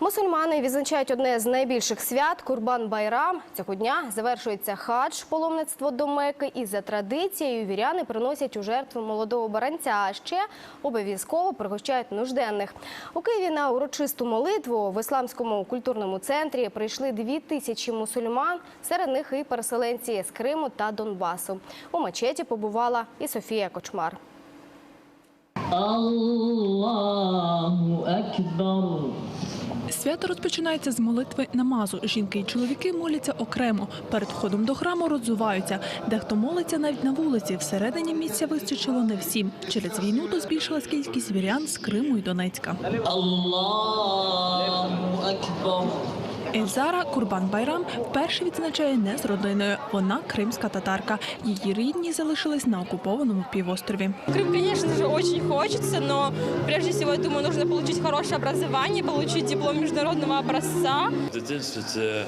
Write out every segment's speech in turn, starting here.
Мусульмани відзначають одне з найбільших свят Курбан Байрам. Цього дня завершується хадж, паломництво до Мекки. І за традицією віряни приносять у жертву молодого баранця, а ще обов'язково пригощають нужденних. У Києві на урочисту молитву в ісламському культурному центрі прийшли дві тисячі мусульман. Серед них і переселенці з Криму та Донбасу. У мечеті побувала і Софія Кочмар. Аллаху Акбар. Свято розпочинається з молитви намазу. Жінки і чоловіки моляться окремо. Перед входом до храму роззуваються. Дехто молиться навіть на вулиці. Всередині місця вистачило не всім. Через війну то збільшилась кількість вірян з Криму і Донецька. Аллаху Акбар. Ельзара Курбан Байрам вперше відзначає не з родиною. Вона кримська татарка. Її рідні залишились на окупованому півострові. Крым, конечно же, очень хочется, но прежде всего, я думаю, нужно получить хорошее образование, получить диплом международного образца. В дитинстві це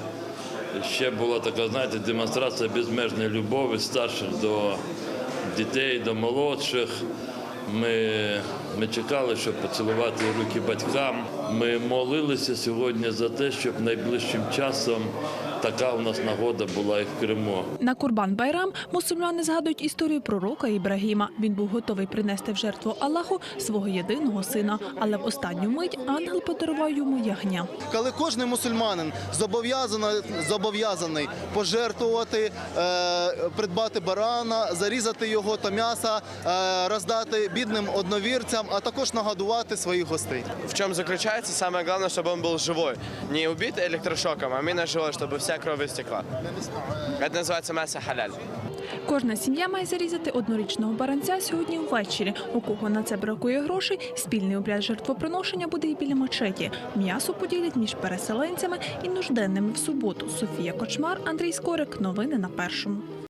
ще була така, знаєте, демонстрація безмежної любові старших до дітей, до молодших. Ми, ми чекали, щоб поцілувати руки батькам. Ми молилися сьогодні за те, щоб найближчим часом така у нас нагода була і в Криму. На Курбан Байрам мусульмани згадують історію пророка Ібрагіма. Він був готовий принести в жертву Аллаху свого єдиного сина, але в останню мить ангел подарував йому ягня. коли кожен мусульманин зобов'язаний, зобов'язаний пожертвувати, е, придбати барана, зарізати його та м'яса, е, роздати бідним одновірцям, а також нагодувати своїх гостей. В чем заключается самое главное, чтобы он был живой. Не убит электрошоком, а именно живой, чтобы вся кровь истекла. Это называется халяль. Кожна сім'я має зарізати однорічного баранця сьогодні ввечері. У кого на це бракує грошей, спільний обряд жертвоприношення буде і біля мечеті. М'ясо поділять між переселенцями і нужденними в суботу. Софія Кочмар, Андрій Скорик. Новини на першому.